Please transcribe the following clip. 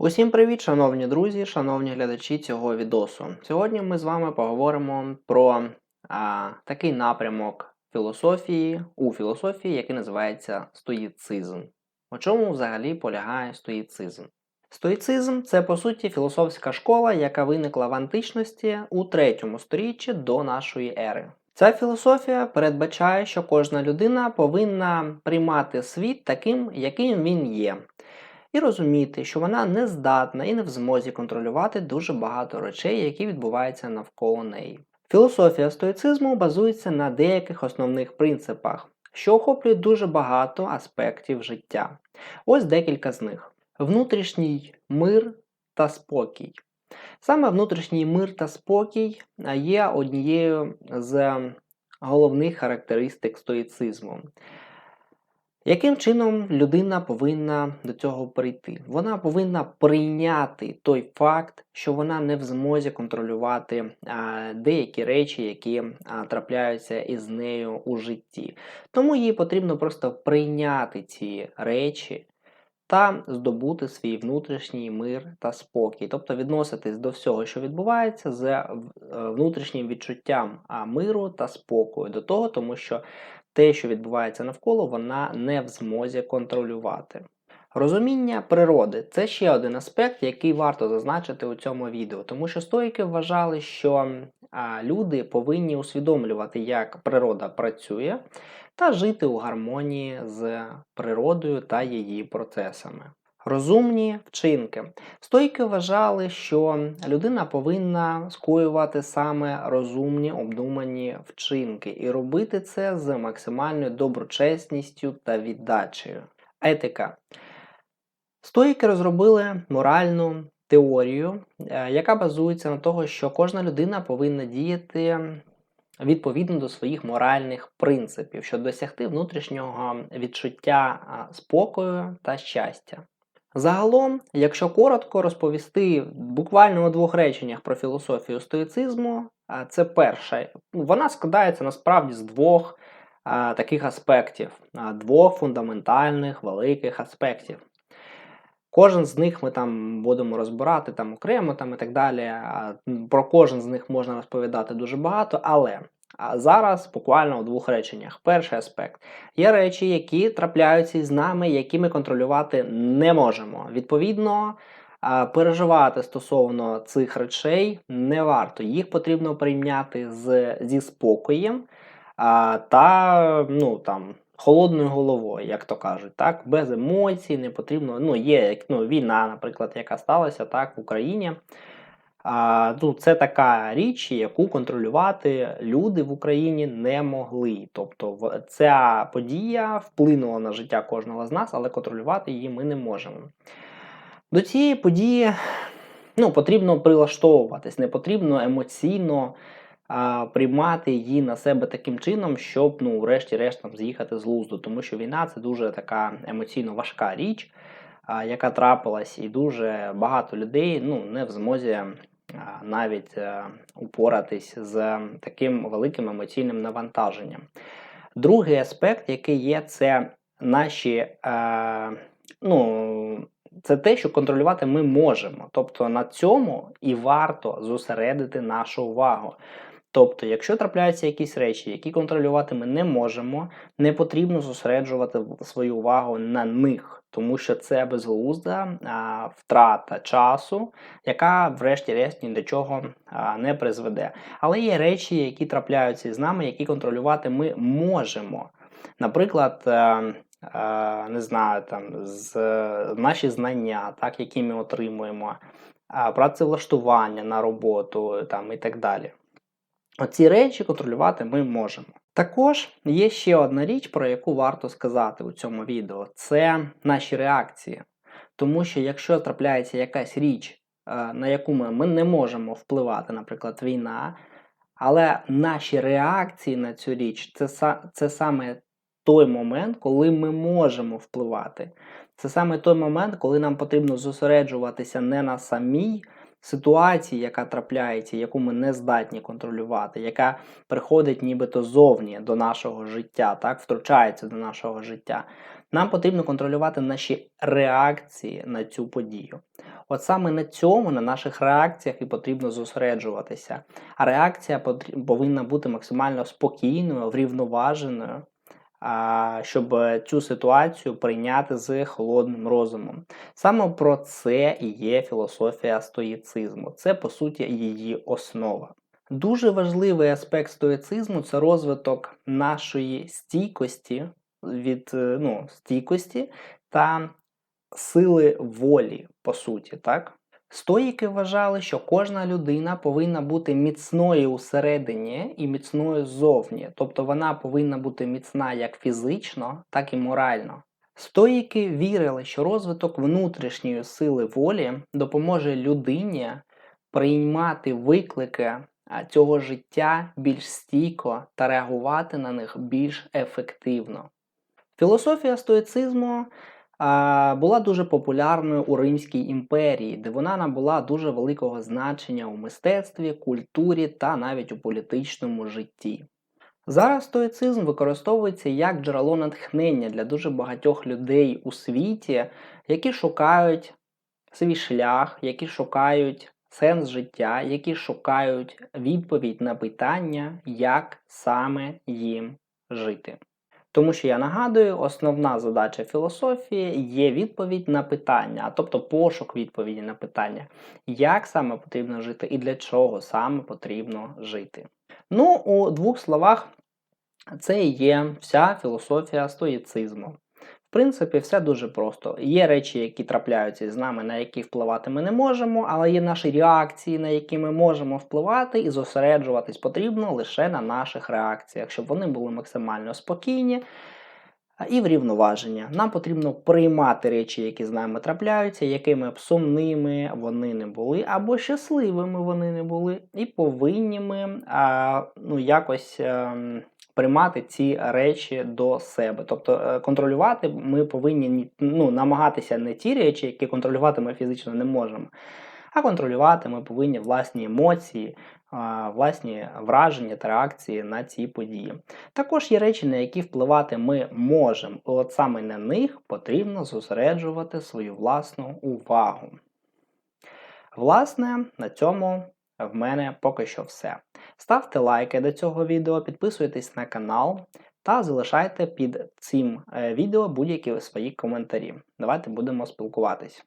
Усім привіт, шановні друзі, шановні глядачі цього відосу. Сьогодні ми з вами поговоримо про а, такий напрямок філософії у філософії, який називається стоїцизм. У чому взагалі полягає стоїцизм? Стоїцизм це по суті філософська школа, яка виникла в античності у третьому сторіччі до нашої ери. Ця філософія передбачає, що кожна людина повинна приймати світ таким, яким він є, і розуміти, що вона не здатна і не в змозі контролювати дуже багато речей, які відбуваються навколо неї. Філософія стоїцизму базується на деяких основних принципах, що охоплюють дуже багато аспектів життя. Ось декілька з них: внутрішній мир та спокій. Саме внутрішній мир та спокій є однією з головних характеристик стоїцизму. Яким чином людина повинна до цього прийти? Вона повинна прийняти той факт, що вона не в змозі контролювати деякі речі, які трапляються із нею у житті. Тому їй потрібно просто прийняти ці речі та здобути свій внутрішній мир та спокій, тобто відноситись до всього, що відбувається, з е, внутрішнім відчуттям миру та спокою до того, тому що те, що відбувається навколо, вона не в змозі контролювати. Розуміння природи це ще один аспект, який варто зазначити у цьому відео, тому що стоїки вважали, що люди повинні усвідомлювати, як природа працює, та жити у гармонії з природою та її процесами. Розумні вчинки. Стойки вважали, що людина повинна скоювати саме розумні обдумані вчинки і робити це з максимальною доброчесністю та віддачею. Етика. Стоїки розробили моральну теорію, е, яка базується на того, що кожна людина повинна діяти відповідно до своїх моральних принципів, щоб досягти внутрішнього відчуття спокою та щастя. Загалом, якщо коротко розповісти буквально у двох реченнях про філософію стоїцизму, це перше, вона складається насправді з двох а, таких аспектів, а, двох фундаментальних великих аспектів. Кожен з них ми там будемо розбирати там окремо там і так далі. Про кожен з них можна розповідати дуже багато, але а зараз буквально у двох реченнях. Перший аспект є речі, які трапляються із нами, які ми контролювати не можемо. Відповідно, переживати стосовно цих речей не варто. Їх потрібно прийняти з, зі спокоєм та ну там. Холодною головою, як то кажуть, так, без емоцій, не потрібно. Ну, є ну, війна, наприклад, яка сталася так в Україні. Ну, Це така річ, яку контролювати люди в Україні не могли. Тобто, ця подія вплинула на життя кожного з нас, але контролювати її ми не можемо. До цієї події ну, потрібно прилаштовуватись, не потрібно емоційно приймати її на себе таким чином, щоб, ну, врешті-решт там з'їхати з глузду. Тому що війна це дуже така емоційно важка річ, яка трапилась, і дуже багато людей ну, не в змозі навіть е, упоратись з таким великим емоційним навантаженням. Другий аспект, який є, це наші. Е, ну, це те, що контролювати ми можемо. Тобто на цьому і варто зосередити нашу увагу. Тобто, якщо трапляються якісь речі, які контролювати ми не можемо, не потрібно зосереджувати свою увагу на них, тому що це безглузда а, втрата часу, яка, врешті-решт, ні до чого а, не призведе. Але є речі, які трапляються з нами, які контролювати ми можемо. Наприклад, е, е, не знаю, там з наші знання, так, які ми отримуємо, працевлаштування на роботу там, і так далі. Оці речі контролювати ми можемо. Також є ще одна річ, про яку варто сказати у цьому відео: це наші реакції. Тому що якщо трапляється якась річ, е, на яку ми, ми не можемо впливати, наприклад, війна, але наші реакції на цю річ це, це саме той момент, коли ми можемо впливати. Це саме той момент, коли нам потрібно зосереджуватися не на самій ситуації, яка трапляється, яку ми не здатні контролювати, яка приходить нібито зовні до нашого життя, так, втручається до нашого життя. Нам потрібно контролювати наші реакції на цю подію. От саме на цьому, на наших реакціях і потрібно зосереджуватися. А реакція повинна бути максимально спокійною, врівноваженою, щоб цю ситуацію прийняти з холодним розумом. Саме про це і є філософія стоїцизму. Це, по суті, її основа. Дуже важливий аспект стоїцизму це розвиток нашої стійкості від е, ну, стійкості та сили волі, по суті, так? Стоїки вважали, що кожна людина повинна бути міцною усередині і міцною ззовні, тобто вона повинна бути міцна як фізично, так і морально. Стоїки вірили, що розвиток внутрішньої сили волі допоможе людині приймати виклики цього життя більш стійко та реагувати на них більш ефективно. Філософія стоїцизму була дуже популярною у Римській імперії, де вона набула дуже великого значення у мистецтві, культурі та навіть у політичному житті. Зараз стоїцизм використовується як джерело натхнення для дуже багатьох людей у світі, які шукають свій шлях, які шукають сенс життя, які шукають відповідь на питання, як саме їм жити. Тому що я нагадую, основна задача філософії є відповідь на питання, а тобто пошук відповіді на питання, як саме потрібно жити і для чого саме потрібно жити. Ну, у двох словах, це і є вся філософія стоїцизму. В принципі, все дуже просто. Є речі, які трапляються з нами, на які впливати ми не можемо, але є наші реакції, на які ми можемо впливати, і зосереджуватись потрібно лише на наших реакціях, щоб вони були максимально спокійні і врівноваження. Нам потрібно приймати речі, які з нами трапляються, якими б сумними вони не були, або щасливими вони не були, і повинні ми а, ну, якось. ем, приймати ці речі до себе. Тобто е, контролювати ми повинні ну, намагатися не ті речі, які контролювати ми фізично не можемо, а контролювати ми повинні власні емоції, власні враження та реакції на ці події. Також є речі, на які впливати ми можемо. і От саме на них потрібно зосереджувати свою власну увагу. Власне, на цьому в мене поки що все. Ставте лайки до цього відео, підписуйтесь на канал та залишайте під цим е, відео будь-які свої коментарі. Давайте будемо спілкуватись.